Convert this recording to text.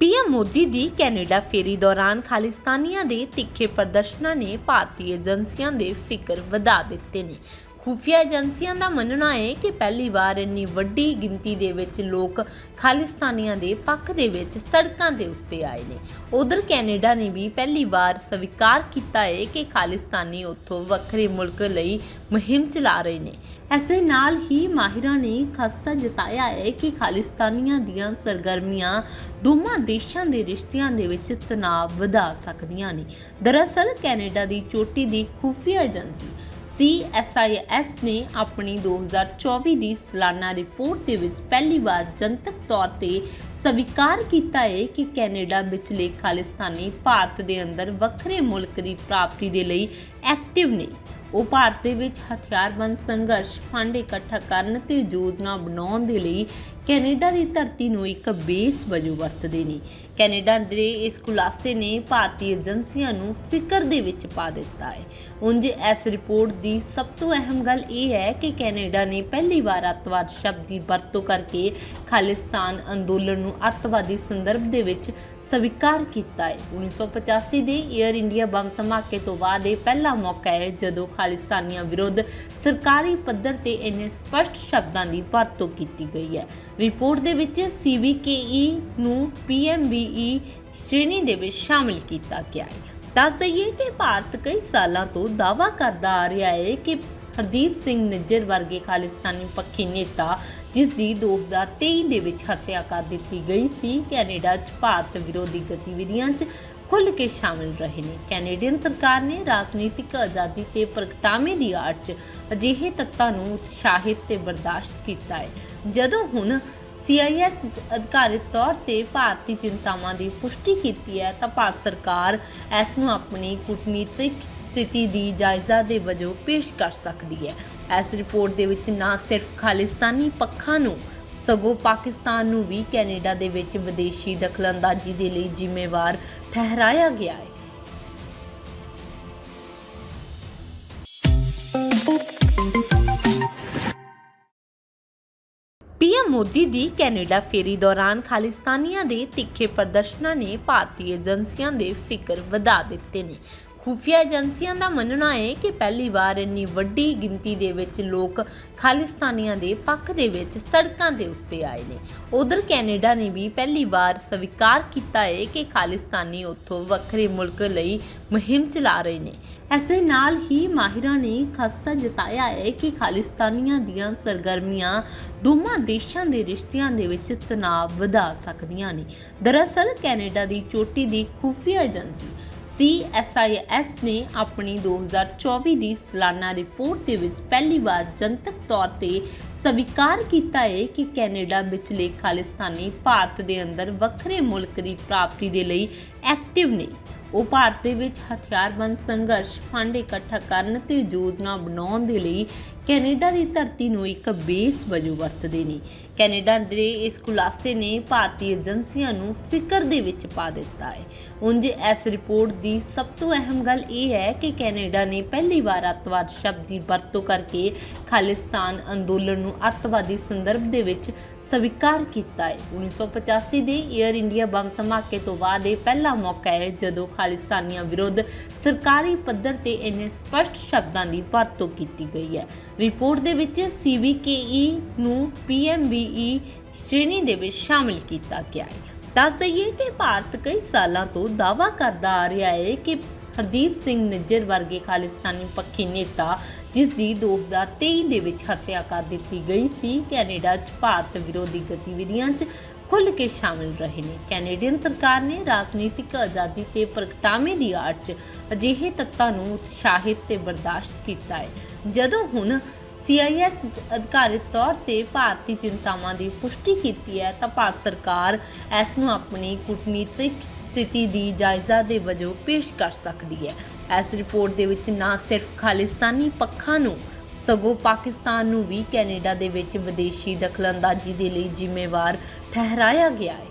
PM Modi ਦੀ Canada ਫੇਰੀ ਦੌਰਾਨ ਖਾਲਿਸਤਾਨੀਆਂ ਦੇ ਤਿੱਖੇ ਪ੍ਰਦਰਸ਼ਨਾਂ ਨੇ ਭਾਰਤੀ ਏਜੰਸੀਆਂ ਦੇ ਫਿਕਰ ਵਧਾ ਦਿੱਤੇ ਨੇ। ਖੁਫੀਆ ਏਜੰਸੀਆਂ ਦਾ ਮੰਨਣਾ ਹੈ ਕਿ ਪਹਿਲੀ ਵਾਰ ਇੰਨੀ ਵੱਡੀ ਗਿਣਤੀ ਦੇ ਵਿੱਚ ਲੋਕ ਖਾਲਿਸਤਾਨੀਆਂ ਦੇ ਪੱਖ ਦੇ ਵਿੱਚ ਸੜਕਾਂ ਦੇ ਉੱਤੇ ਆਏ ਨੇ। ਉਧਰ ਕੈਨੇਡਾ ਨੇ ਵੀ ਪਹਿਲੀ ਵਾਰ ਸਵੀਕਾਰ ਕੀਤਾ ਹੈ ਕਿ ਖਾਲਿਸਤਾਨੀ ਉੱਥੋਂ ਵੱਖਰੇ ਮੁਲਕ ਲਈ ਮੁਹਿੰਮ ਚਲਾ ਰਹੇ ਨੇ। ਇਸ ਦੇ ਨਾਲ ਹੀ ਮਾਹਿਰਾਂ ਨੇ ਖਾਸਾ ਜਤਾਇਆ ਹੈ ਕਿ ਖਾਲਿਸਤਾਨੀਆਂ ਦੀਆਂ ਸਰਗਰਮੀਆਂ ਦੋਵਾਂ ਦੇਸ਼ਾਂ ਦੇ ਰਿਸ਼ਤਿਆਂ ਦੇ ਵਿੱਚ ਤਣਾਅ ਵਧਾ ਸਕਦੀਆਂ ਨੇ। ਦਰਅਸਲ ਕੈਨੇਡਾ ਦੀ ਚੋਟੀ ਦੀ ਖੁਫੀਆ ਏਜੰਸੀ CSIS ਨੇ ਆਪਣੀ 2024 ਦੀ ਸਾਲਾਨਾ ਰਿਪੋਰਟ ਦੇ ਵਿੱਚ ਪਹਿਲੀ ਵਾਰ ਜਨਤਕ ਤੌਰ ਤੇ ਸਵੀਕਾਰ ਕੀਤਾ ਹੈ ਕਿ ਕੈਨੇਡਾ ਵਿਚਲੇ ਖਾਲਿਸਤਾਨੀ ਭਾਰਤ ਦੇ ਅੰਦਰ ਵੱਖਰੇ ਮੁਲਕ ਦੀ ਪ੍ਰਾਪਤੀ ਦੇ ਲਈ ਐਕਟਿਵ ਨੇ। ਉਹ ਭਾਰਤ ਦੇ ਵਿੱਚ ਹਥਿਆਰਬੰਦ ਸੰਘਰਸ਼ ਫੰਡ ਇਕੱਠਾ ਕਰਨ ਤੇ ਯੋਜਨਾ ਬਣਾਉਣ ਦੇ ਲਈ ਕੈਨੇਡਾ ਦੀ ਧਰਤੀ ਨੂੰ ਇੱਕ ਬੇਸ ਵਜੋਂ ਵਰਤਦੇ ਨੇ। ਕੈਨੇਡਾ ਦੇ ਇਸ ਖੁਲਾਸੇ ਨੇ ਭਾਰਤੀ ਏਜੰਸੀਆਂ ਨੂੰ ਫਿਕਰ ਦੇ ਵਿੱਚ ਪਾ ਦਿੱਤਾ ਹੈ। ਉਂਝ ਇਸ ਰਿਪੋਰਟ ਦੀ ਸਭ ਤੋਂ ਅਹਿਮ ਗੱਲ ਇਹ ਹੈ ਕਿ ਕੈਨੇਡਾ ਨੇ ਪਹਿਲੀ ਵਾਰ ਅੱਤਵਾਦ ਸ਼ਬਦ ਦੀ ਵਰਤੋਂ ਕਰਕੇ ਖਾਲਿਸਤਾਨ ਅੰਦੋਲਨ ਨੂੰ ਅੱਤਵਾਦੀ ਸੰਦਰਭ ਦੇ ਵਿੱਚ ਸਵੀਕਾਰ ਕੀਤਾ ਹੈ। 1985 ਦੇ 에ਅਰ ਇੰਡੀਆ ਬੰਬ ਧਮਾਕੇ ਤੋਂ ਬਾਅਦ ਇਹ ਪਹਿਲਾ ਮੌਕਾ ਹੈ ਜਦੋਂ ਖਾਲਿਸਤਾਨੀਆਂ ਵਿਰੁੱਧ ਸਰਕਾਰੀ ਪੱਧਰ ਤੇ ਇੰਨੇ ਸਪਸ਼ਟ ਸ਼ਬਦਾਂ ਦੀ ਵਰਤੋਂ ਕੀਤੀ ਗਈ ਹੈ। ਰਿਪੋਰਟ ਦੇ ਵਿੱਚ CVKE ਨੂੰ PMBE ਸ਼੍ਰੇਣੀ ਦੇ ਵਿੱਚ ਸ਼ਾਮਿਲ ਕੀਤਾ ਗਿਆ ਹੈ। ਦੱਸ ਦਈਏ ਕਿ ਭਾਰਤ ਕਈ ਸਾਲਾਂ ਤੋਂ ਦਾਅਵਾ ਕਰਦਾ ਆ ਰਿਹਾ ਹੈ ਕਿ ਹਰਦੀਪ ਸਿੰਘ ਨਿੱਜਰ ਵਰਗੇ ਖਾਲਿਸਤਾਨੀ ਪੱਖੀ ਨੇਤਾ ਜਿਸ ਦੀ 2023 ਦੇ ਵਿੱਚ ਹੱਤਿਆ ਕਰ ਦਿੱਤੀ ਗਈ ਸੀ। ਕੈਨੇਡਾ 'ਚ ਭਾਰਤ ਵਿਰੋਧੀ ਗਤੀਵਿਧੀਆਂ 'ਚ ਖੁੱਲ੍ਹ ਕੇ ਸ਼ਾਮਿਲ ਰਹੇ ਨੇ। ਕੈਨੇਡੀਅਨ ਸਰਕਾਰ ਨੇ ਰਾਜਨੀਤਿਕ ਆਜ਼ਾਦੀ ਤੇ ਪ੍ਰਗਟਾਵੇ ਦੀ ਆੜ 'ਚ ਅਜਿਹੇ ਤੱਤਾਂ ਨੂੰ ਉਤਸ਼ਾਹਿਤ ਤੇ ਬਰਦਾਸ਼ਤ ਕੀਤਾ ਹੈ। ਜਦੋਂ ਹੁਣ ਸੀਆਈਐਸ ਅਧਿਕਾਰਿਤ ਤੌਰ ਤੇ ਭਾਰਤੀ ਚਿੰਤਾਵਾਂ ਦੀ ਪੁਸ਼ਟੀ ਕੀਤੀ ਹੈ, ਤਾਂ ਭਾਰਤ ਸਰਕਾਰ ਇਸ ਨੂੰ ਆਪਣੀ ਕੂਟਨੀਤਿਕ ਸਥਿਤੀ ਦੀ ਜਾਇਜ਼ਾ ਦੇ ਵਜੋਂ ਪੇਸ਼ ਕਰ ਸਕਦੀ ਹੈ। ਇਸ ਰਿਪੋਰਟ ਦੇ ਵਿੱਚ ਨਾ ਸਿਰਫ ਖਾਲਿਸਤਾਨੀ ਪੱਖਾਂ ਨੂੰ, ਸਗੋਂ ਪਾਕਿਸਤਾਨ ਨੂੰ ਵੀ ਕੈਨੇਡਾ ਦੇ ਵਿੱਚ ਵਿਦੇਸ਼ੀ ਦਖਲਅੰਦਾਜ਼ੀ ਦੇ ਲਈ ਜ਼ਿੰਮੇਵਾਰ ਠਹਿਰਾਇਆ ਗਿਆ ਹੈ। ਪੀਐਮ ਮੋਦੀ ਦੀ ਕੈਨੇਡਾ ਫੇਰੀ ਦੌਰਾਨ ਖਾਲਿਸਤਾਨੀਆਂ ਦੇ ਤਿੱਖੇ ਪ੍ਰਦਰਸ਼ਨਾਂ ਨੇ ਭਾਰਤੀ ਏਜੰਸੀਆਂ ਦੇ ਫਿਕਰ ਵਧਾ ਦਿੱਤੇ ਨੇ। ਖੁਫੀਆ ਏਜੰਸੀਆਂ ਦਾ ਮੰਨਣਾ ਹੈ ਕਿ ਪਹਿਲੀ ਵਾਰ ਇੰਨੀ ਵੱਡੀ ਗਿਣਤੀ ਦੇ ਵਿੱਚ ਲੋਕ ਖਾਲਿਸਤਾਨੀਆਂ ਦੇ ਪੱਖ ਦੇ ਵਿੱਚ ਸੜਕਾਂ ਦੇ ਉੱਤੇ ਆਏ ਨੇ। ਉਧਰ ਕੈਨੇਡਾ ਨੇ ਵੀ ਪਹਿਲੀ ਵਾਰ ਸਵੀਕਾਰ ਕੀਤਾ ਹੈ ਕਿ ਖਾਲਿਸਤਾਨੀ ਉੱਥੋਂ ਵੱਖਰੇ ਮੁਲਕ ਲਈ ਮੁਹਿੰਮ ਚਲਾ ਰਹੇ ਨੇ। ਇਸ ਦੇ ਨਾਲ ਹੀ ਮਾਹਿਰਾਂ ਨੇ ਖਦਸ਼ਾ ਜਤਾਇਆ ਹੈ ਕਿ ਖਾਲਿਸਤਾਨੀਆਂ ਦੀਆਂ ਸਰਗਰਮੀਆਂ ਦੋਵਾਂ ਦੇਸ਼ਾਂ ਦੇ ਰਿਸ਼ਤਿਆਂ ਦੇ ਵਿੱਚ ਤਣਾਅ ਵਧਾ ਸਕਦੀਆਂ ਨੇ। ਦਰਅਸਲ ਕੈਨੇਡਾ ਦੀ ਚੋਟੀ ਦੀ ਖੁਫੀਆ ਏਜੰਸੀ CSIS ਨੇ ਆਪਣੀ 2024 ਦੀ ਸਾਲਾਨਾ ਰਿਪੋਰਟ ਦੇ ਵਿੱਚ ਪਹਿਲੀ ਵਾਰ ਜਨਤਕ ਤੌਰ ਤੇ ਸਵੀਕਾਰ ਕੀਤਾ ਹੈ ਕਿ ਕੈਨੇਡਾ ਵਿਚਲੇ ਖਾਲਿਸਤਾਨੀ ਭਾਰਤ ਦੇ ਅੰਦਰ ਵੱਖਰੇ ਮੁਲਕ ਦੀ ਪ੍ਰਾਪਤੀ ਦੇ ਲਈ ਐਕਟਿਵ ਨੇ। ਉਹ ਭਾਰਤ ਦੇ ਵਿੱਚ ਹਥਿਆਰਬੰਦ ਸੰਘਰਸ਼, ਫੰਡ ਇਕੱਠਾ ਕਰਨ ਤੇ ਯੋਜਨਾ ਬਣਾਉਣ ਦੇ ਲਈ ਕੈਨੇਡਾ ਦੀ ਧਰਤੀ ਨੂੰ ਇੱਕ ਬੇਸ ਵਜੋਂ ਵਰਤਦੇ ਨੇ। ਕੈਨੇਡਾ ਦੇ ਇਸ ਖੁਲਾਸੇ ਨੇ ਭਾਰਤੀ ਏਜੰਸੀਆਂ ਨੂੰ ਫਿਕਰ ਦੇ ਵਿੱਚ ਪਾ ਦਿੱਤਾ ਹੈ। ਉਂਝ ਇਸ ਰਿਪੋਰਟ ਦੀ ਸਭ ਤੋਂ ਅਹਿਮ ਗੱਲ ਇਹ ਹੈ ਕਿ ਕੈਨੇਡਾ ਨੇ ਪਹਿਲੀ ਵਾਰ ਅੱਤਵਾਦ ਸ਼ਬਦ ਦੀ ਵਰਤੋਂ ਕਰਕੇ ਖਾਲਿਸਤਾਨ ਅੰਦੋਲਨ ਨੂੰ ਅੱਤਵਾਦੀ ਸੰਦਰਭ ਦੇ ਵਿੱਚ ਸਵੀਕਾਰ ਕੀਤਾ ਹੈ। 1985 ਦੇ 에ਅਰ ਇੰਡੀਆ ਬੰਬ ਧਮਾਕੇ ਤੋਂ ਬਾਅਦ ਇਹ ਪਹਿਲਾ ਮੌਕਾ ਹੈ ਜਦੋਂ ਖਾਲਿਸਤਾਨੀਆਂ ਵਿਰੁੱਧ ਸਰਕਾਰੀ ਪੱਧਰ ਤੇ ਇੰਨੇ ਸਪਸ਼ਟ ਸ਼ਬਦਾਂ ਦੀ ਵਰਤੋਂ ਕੀਤੀ ਗਈ ਹੈ। ਰਿਪੋਰਟ ਦੇ ਵਿੱਚ CVKE ਨੂੰ PMBE ਸ਼੍ਰੇਣੀ ਦੇ ਵਿੱਚ ਸ਼ਾਮਿਲ ਕੀਤਾ ਗਿਆ ਹੈ। ਦੱਸ ਦਈਏ ਕਿ ਭਾਰਤ ਕਈ ਸਾਲਾਂ ਤੋਂ ਦਾਅਵਾ ਕਰਦਾ ਆ ਰਿਹਾ ਹੈ ਕਿ ਹਰਦੀਪ ਸਿੰਘ ਨਿੱਜਰ ਵਰਗੇ ਖਾਲਿਸਤਾਨੀ ਪੱਖੀ ਨੇਤਾ, ਜਿਸ ਦੀ 2023 ਦੇ ਵਿੱਚ ਹੱਤਿਆ ਕਰ ਦਿੱਤੀ ਗਈ ਸੀ, ਕੈਨੇਡਾ 'ਚ ਭਾਰਤ ਵਿਰੋਧੀ ਗਤੀਵਿਧੀਆਂ 'ਚ ਖੁੱਲ ਕੇ ਸ਼ਾਮਿਲ ਰਹੇ ਨੇ। ਕੈਨੇਡੀਅਨ ਸਰਕਾਰ ਨੇ ਰਾਜਨੀਤਿਕ ਆਜ਼ਾਦੀ ਤੇ ਪ੍ਰਗਟਾਵੇ ਦੀ ਆੜ 'ਚ ਅਜਿਹੇ ਤੱਤਾਂ ਨੂੰ ਉਤਸ਼ਾਹਿਤ ਤੇ ਬਰਦਾਸ਼ਤ ਕੀਤਾ ਹੈ। ਜਦੋਂ ਹੁਣ ਸੀਆਈਐਸ ਅਧਿਕਾਰਿਤ ਤੌਰ ਤੇ ਭਾਰਤੀ ਚਿੰਤਾਵਾਂ ਦੀ ਪੁਸ਼ਟੀ ਕੀਤੀ ਹੈ, ਤਾਂ ਭਾਰਤ ਸਰਕਾਰ ਇਸ ਨੂੰ ਆਪਣੀ ਕੂਟਨੀਤਿਕ ਸਥਿਤੀ ਦੀ ਜਾਇਜ਼ਾ ਦੇ ਵਜੋਂ ਪੇਸ਼ ਕਰ ਸਕਦੀ ਹੈ। ਇਸ ਰਿਪੋਰਟ ਦੇ ਵਿੱਚ ਨਾ ਸਿਰਫ ਖਾਲਿਸਤਾਨੀ ਪੱਖਾਂ ਨੂੰ, ਸਗੋਂ ਪਾਕਿਸਤਾਨ ਨੂੰ ਵੀ ਕੈਨੇਡਾ ਦੇ ਵਿੱਚ ਵਿਦੇਸ਼ੀ ਦਖਲਅੰਦਾਜ਼ੀ ਦੇ ਲਈ ਜ਼ਿੰਮੇਵਾਰ ਠਹਿਰਾਇਆ ਗਿਆ ਹੈ।